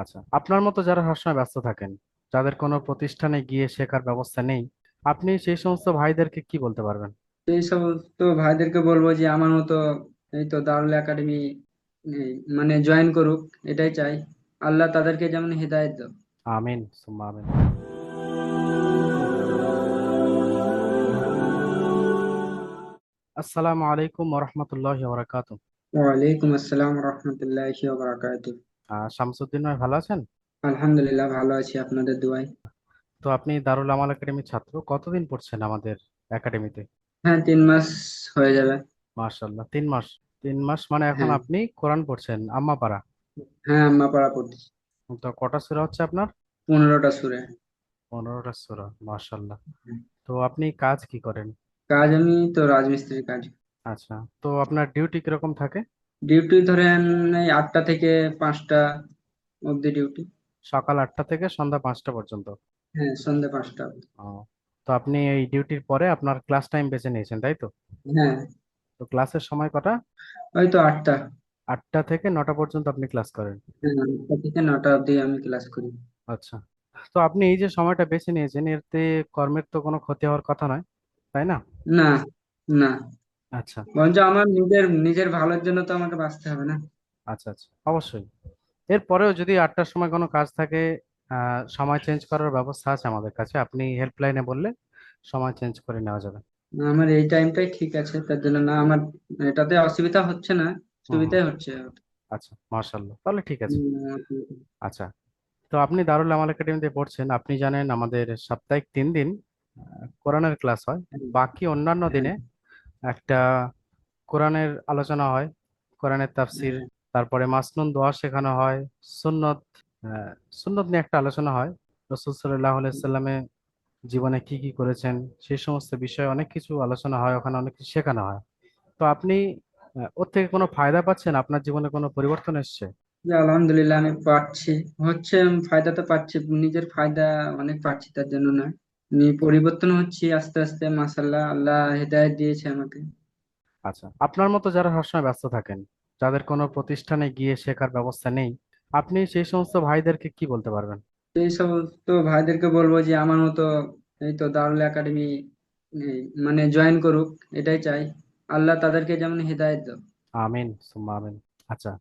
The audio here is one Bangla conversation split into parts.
আচ্ছা আপনার মতো যারা সবসময় ব্যস্ত থাকেন যাদের কোনো প্রতিষ্ঠানে গিয়ে শেখার ব্যবস্থা নেই আপনি সেই সমস্ত ভাইদেরকে কি বলতে পারবেন? এই সমস্ত ভাইদেরকে বলব যে আমার মতো এই তো দারুল একাডেমি মানে জয়েন করুক এটাই চাই। আল্লাহ তাদেরকে যেমন হেদায়েত দাও। আমিন সুম্মা আমিন। আসসালামু আলাইকুম ওরহমতুল্লাহি ওবরাকাতু ওয়ালাইকুম আসসালাম রহমতুল্লাহি বারাকাতুহ। আহ শামসুদ্দিন ভাই ভালো আছেন? আলহামদুলিল্লাহ ভালো আছি আপনাদের দোয়ায়। তো আপনি দারুল আমাল একাডেমির ছাত্র কতদিন পড়ছেন আমাদের একাডেমিতে? হ্যাঁ তিন মাস হয়ে যাবে। মাশাআল্লাহ তিন মাস তিন মাস মানে এখন হ্যাঁ। আপনি কোরআন পড়ছেন আম্মা পাড়া হ্যাঁ আম্মা পাড়া পড়তেছি তো কটা সূরা হচ্ছে আপনার? পনেরোটা সুরে। পনেরোটা সূরা মাশাআল্লাহ। তো আপনি কাজ কি করেন? কাজ আমি তো রাজমিস্ত্রির কাজ। আচ্ছা তো আপনার ডিউটি কীরকম থাকে? ডিউটি ধরেন এই আটটা থেকে পাঁচটা অবধি ডিউটি সকাল আটটা থেকে সন্ধ্যা পাঁচটা পর্যন্ত? হ্যাঁ সন্ধ্যে পাঁচটা তো আপনি এই ডিউটির পরে আপনার ক্লাস টাইম বেছে নিয়েছেন তাই তো? হ্যাঁ। তো ক্লাসের সময় কটা? ওই তো আটটা। আটটা থেকে নটা পর্যন্ত আপনি ক্লাস করেন? হ্যাঁ আটটা থেকে নটা অবধি আমি ক্লাস করি। আচ্ছা। তো আপনি এই যে সময়টা বেছে নিয়েছেন এতে কর্মের তো কোনো ক্ষতি হওয়ার কথা নয় তাই না? না না। আচ্ছা। বরঞ্চ আমার নিজের নিজের ভালোর জন্য তো আমাকে বাঁচতে হবে না। আচ্ছা আচ্ছা। অবশ্যই। এরপরেও যদি আটটার সময় কোনো কাজ থাকে সময় চেঞ্জ করার ব্যবস্থা আছে আমাদের কাছে আপনি হেল্পলাইনে বললে সময় চেঞ্জ করে নেওয়া যাবে। আমার এই টাইমটাই ঠিক আছে তার জন্য না আমার এটাতে অসুবিধা হচ্ছে না সুবিধাই হচ্ছে। আচ্ছা মার্শাল্লাহ তাহলে ঠিক আছে। আচ্ছা তো আপনি দারুল আমাল একাডেমিতে পড়ছেন আপনি জানেন আমাদের সাপ্তাহিক তিন দিন কোরআনের ক্লাস হয় বাকি অন্যান্য দিনে একটা কোরআনের আলোচনা হয় কোরআনের তাফসির হ্যাঁ, তারপরে মাসনুন দোয়া শেখানো হয় সুন্নত সুন্নত নিয়ে একটা আলোচনা হয়। রসুল সাল্লাহ সাল্লামে জীবনে কি কি করেছেন সেই সমস্ত বিষয়ে অনেক কিছু আলোচনা হয় ওখানে অনেক কিছু শেখানো হয়। তো আপনি ওর থেকে কোনো ফায়দা পাচ্ছেন? আপনার জীবনে কোনো পরিবর্তন এসছে? আলহামদুলিল্লাহ আমি পাচ্ছি হচ্ছে আমি ফায়দা তো পাচ্ছি নিজের ফায়দা অনেক পাচ্ছি তার জন্য না আমি পরিবর্তন হচ্ছে আস্তে আস্তে মাশাল্লাহ আল্লাহ হেদায়েত দিয়েছে আমাকে। আচ্ছা আপনার মতো যারা সবসময় ব্যস্ত থাকেন যাদের কোনো প্রতিষ্ঠানে গিয়ে শেখার ব্যবস্থা নেই আপনি সেই সমস্ত ভাইদেরকে কি বলতে পারবেন? এই সমস্ত ভাইদেরকে বলব যে আমার মতো এই তো দারুল একাডেমি মানে জয়েন করুক এটাই চাই। আল্লাহ তাদেরকে যেমন হেদায়েত দাও। আমিন সুম্মা আমিন। আচ্ছা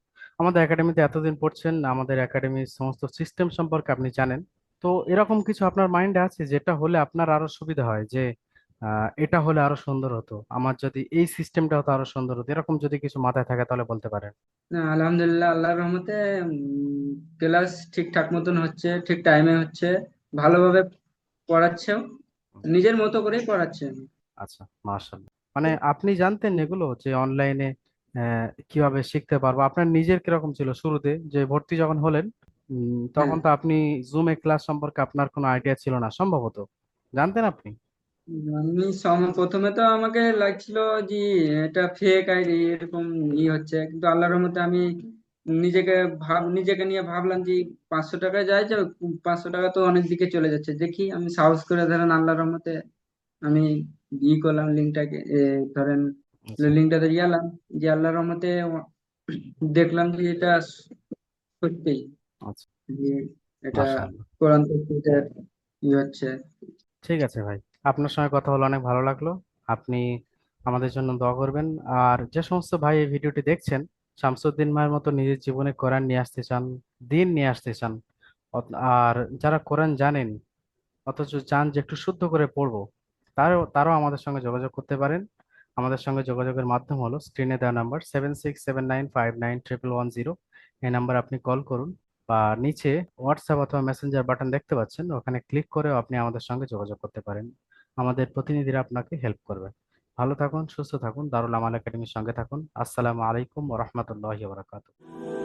আমাদের একাডেমিতে এতদিন পড়ছেন আমাদের একাডেমির সমস্ত সিস্টেম সম্পর্কে আপনি জানেন। তো এরকম কিছু আপনার মাইন্ডে আছে যেটা হলে আপনার আরও সুবিধা হয় যে আহ, এটা হলে আরও সুন্দর হতো আমার যদি এই সিস্টেমটা হতো আরও সুন্দর হতো এরকম যদি কিছু মাথায় থাকে তাহলে বলতে পারেন। না আলহামদুলিল্লাহ আল্লাহর রহমতে ক্লাস ঠিকঠাক মতন হচ্ছে ঠিক টাইমে হচ্ছে ভালোভাবে পড়াচ্ছেও নিজের মতো করেই পড়াচ্ছে। আচ্ছা মাশাআল্লাহ। মানে আপনি জানতেন এগুলো যে অনলাইনে কীভাবে শিখতে পারব আপনার নিজের কীরকম ছিল শুরুতে যে ভর্তি যখন হলেন তখন তো আপনি জুমে ক্লাস সম্পর্কে আপনার কোনো আইডিয়া ছিল না সম্ভবত। জানতেন আপনি? আমি সম- প্রথমে তো আমাকে লাগছিল যে এটা ফেক আইডি এরকম ই হচ্ছে। কিন্তু আল্লাহর রহমতে আমি নিজেকে ভাব নিজেকে নিয়ে ভাবলাম যে পাঁচশো টাকা যায় যে পাঁচশো টাকা তো অনেক দিকে চলে যাচ্ছে। দেখি আমি সাহস করে ধরেন আল্লাহর রহমতে আমি ই করলাম লিঙ্কটাকে ধরেন আচ্ছা। লিঙ্কটাতে গেলাম যে আল্লাহর রহমতে দেখলাম যে এটা সত্যি। আচ্ছা। এটা মাশাআল্লাহ। কোরআন ই হচ্ছে। ঠিক আছে ভাই। আপনার সঙ্গে কথা বলে অনেক ভালো লাগল। আপনি আমাদের জন্য দোয়া করবেন। আর যে সমস্ত ভাই এই ভিডিওটি দেখছেন শামসুদ্দিন ভাইয়ের মতো নিজের জীবনে কোরআন নিয়ে আসতে চান দিন নিয়ে আসতে চান অত- আর যারা কোরআন জানেন অথচ চান যে একটু শুদ্ধ করে পড়ব তারও তারাও আমাদের সঙ্গে যোগাযোগ করতে পারেন। আমাদের সঙ্গে যোগাযোগের মাধ্যম হলো স্ক্রিনে দেওয়া number seven six seven nine five nine triple one zero এই নাম্বার আপনি কল করুন। বা নিচে হোয়াটসঅ্যাপ অথবা মেসেঞ্জার বাটন দেখতে পাচ্ছেন। ওখানে ক্লিক করেও আপনি আমাদের সঙ্গে যোগাযোগ করতে পারেন। আমাদের প্রতিনিধিরা আপনাকে হেল্প করবে। ভালো থাকুন, সুস্থ থাকুন, দারুল আমাল একাডেমির সঙ্গে থাকুন। আসসালামু আলাইকুম ওরহমতুল্লাহি বারাকাতুহু।